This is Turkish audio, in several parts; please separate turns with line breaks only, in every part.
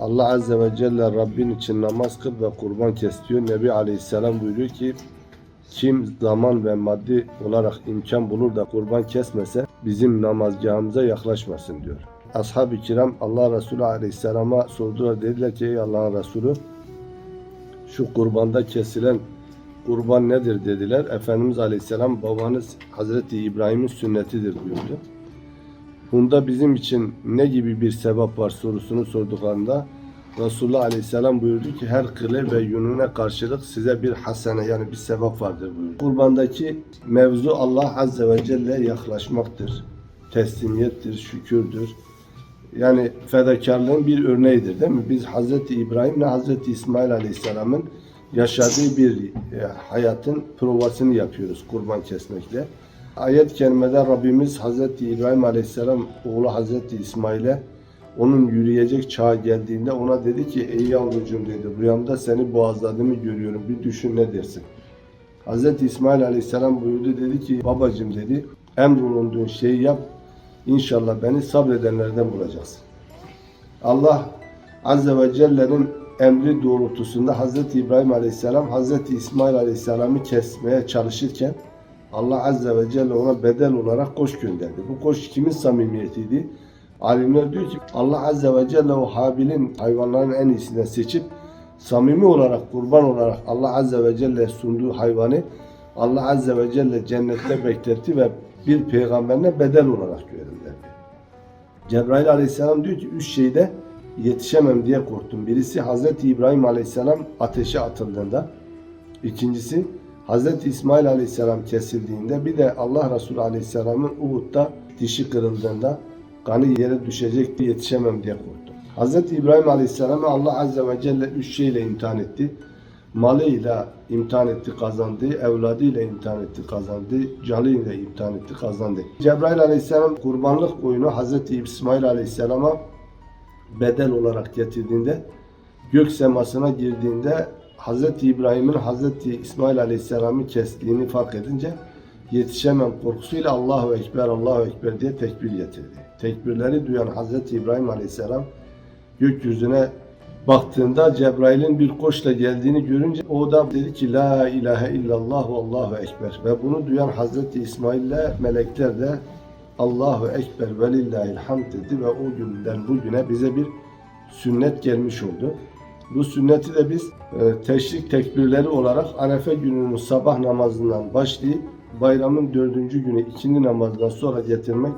Allah Azze ve Celle Rabbin için namaz kıl ve kurban kes diyor. Nebi Aleyhisselam buyuruyor ki kim zaman ve maddi olarak imkan bulur da kurban kesmese bizim namazgahımıza yaklaşmasın diyor. Ashab-ı kiram Allah Resulü Aleyhisselam'a sordular. Dediler ki ey Allah'ın Resulü şu kurbanda kesilen kurban nedir dediler. Efendimiz Aleyhisselam babanız Hazreti İbrahim'in sünnetidir buyurdu. Bunda bizim için ne gibi bir sevap var sorusunu sorduklarında Resulullah Aleyhisselam buyurdu ki her kıle ve yönüne karşılık size bir hasene yani bir sevap vardır buyurdu. Kurbandaki mevzu Allah Azze ve Celle yaklaşmaktır. Teslimiyettir, şükürdür. Yani fedakarlığın bir örneğidir değil mi? Biz Hazreti İbrahim ile Hazreti İsmail Aleyhisselam'ın yaşadığı bir e, hayatın provasını yapıyoruz kurban kesmekle. Ayet-i kerimede Rabbimiz Hazreti İbrahim Aleyhisselam oğlu Hazreti İsmail'e onun yürüyecek çağa geldiğinde ona dedi ki ey yavrucuğum dedi rüyamda seni boğazladığımı görüyorum bir düşün ne dersin? Hazreti İsmail Aleyhisselam buyurdu dedi ki babacığım dedi emrolunduğun şeyi yap İnşallah beni sabredenlerden bulacaksın. Allah Azze ve Celle'nin emri doğrultusunda Hazreti İbrahim Aleyhisselam Hazreti İsmail Aleyhisselam'ı kesmeye çalışırken Allah Azze ve Celle ona bedel olarak koç gönderdi. Bu koç kimin samimiyetiydi? Alimler diyor ki Allah Azze ve Celle o Habil'in hayvanların en iyisinden seçip samimi olarak kurban olarak Allah Azze ve Celle sunduğu hayvanı Allah Azze ve Celle cennette bekletti ve bir peygamberine bedel olarak gönderdi. Cebrail Aleyhisselam diyor ki üç şeyde yetişemem diye korktum. Birisi Hazreti İbrahim Aleyhisselam ateşe atıldığında. ikincisi Hazreti İsmail Aleyhisselam kesildiğinde bir de Allah Resulü Aleyhisselam'ın Uhud'da dişi kırıldığında kanı yere düşecek yetişemem diye korktum. Hazreti İbrahim Aleyhisselam'ı Allah Azze ve Celle üç şeyle imtihan etti. Malıyla imtihan etti kazandı, evladıyla imtihan etti kazandı, canıyla imtihan etti kazandı. Cebrail Aleyhisselam kurbanlık koyunu Hazreti İsmail Aleyhisselam'a bedel olarak getirdiğinde gök semasına girdiğinde Hazreti İbrahim'in Hazreti İsmail Aleyhisselam'ı kestiğini fark edince yetişemem korkusuyla Allahu Ekber, Allahu Ekber diye tekbir getirdi. Tekbirleri duyan Hazreti İbrahim Aleyhisselam gökyüzüne baktığında Cebrail'in bir koçla geldiğini görünce o da dedi ki La ilahe illallah ve Allahu Ekber. Ve bunu duyan Hazreti İsmail ile melekler de Allahu Ekber ve lillahil hamd dedi ve o günden bugüne bize bir sünnet gelmiş oldu. Bu sünneti de biz e, teşrik tekbirleri olarak Arefe gününün sabah namazından başlayıp bayramın dördüncü günü ikindi namazından sonra getirmek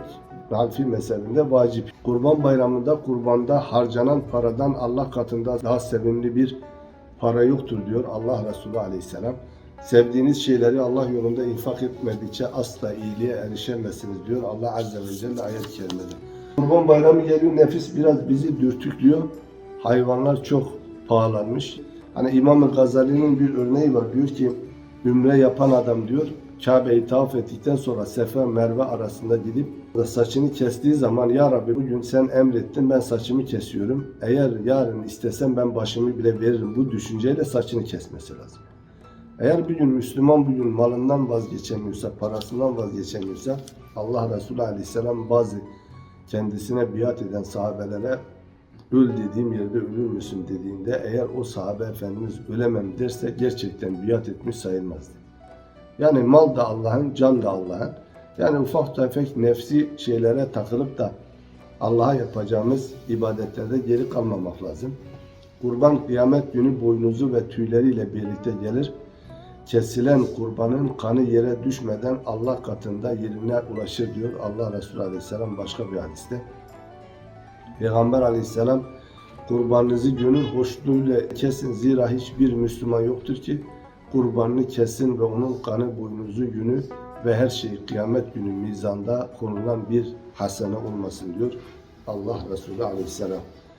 Hanfi mezhebinde vacip. Kurban bayramında kurbanda harcanan paradan Allah katında daha sevimli bir para yoktur diyor Allah Resulü Aleyhisselam. Sevdiğiniz şeyleri Allah yolunda infak etmedikçe asla iyiliğe erişemezsiniz diyor Allah Azze ve Celle ayet-i kerimede. Kurban bayramı geliyor nefis biraz bizi dürtüklüyor. Hayvanlar çok pahalanmış. Hani İmam Gazali'nin bir örneği var. Diyor ki ümre yapan adam diyor Kabe'yi tavaf ettikten sonra Sefa Merve arasında gidip saçını kestiği zaman Ya Rabbi bugün sen emrettin ben saçımı kesiyorum. Eğer yarın istesem ben başımı bile veririm. Bu düşünceyle saçını kesmesi lazım. Eğer bir gün Müslüman bugün malından vazgeçemiyorsa, parasından vazgeçemiyorsa Allah Resulü Aleyhisselam bazı kendisine biat eden sahabelere öl dediğim yerde ölür müsün dediğinde eğer o sahabe efendimiz ölemem derse gerçekten biat etmiş sayılmazdı. Yani mal da Allah'ın, can da Allah'ın. Yani ufak tefek nefsi şeylere takılıp da Allah'a yapacağımız ibadetlerde geri kalmamak lazım. Kurban kıyamet günü boynuzu ve tüyleriyle birlikte gelir. Kesilen kurbanın kanı yere düşmeden Allah katında yerine ulaşır diyor Allah Resulü Aleyhisselam başka bir hadiste. Peygamber Aleyhisselam kurbanınızı gönül hoşluğuyla kesin zira hiçbir Müslüman yoktur ki kurbanını kesin ve onun kanı boynuzu günü ve her şey kıyamet günü mizanda konulan bir hasene olmasın diyor Allah Resulü Aleyhisselam.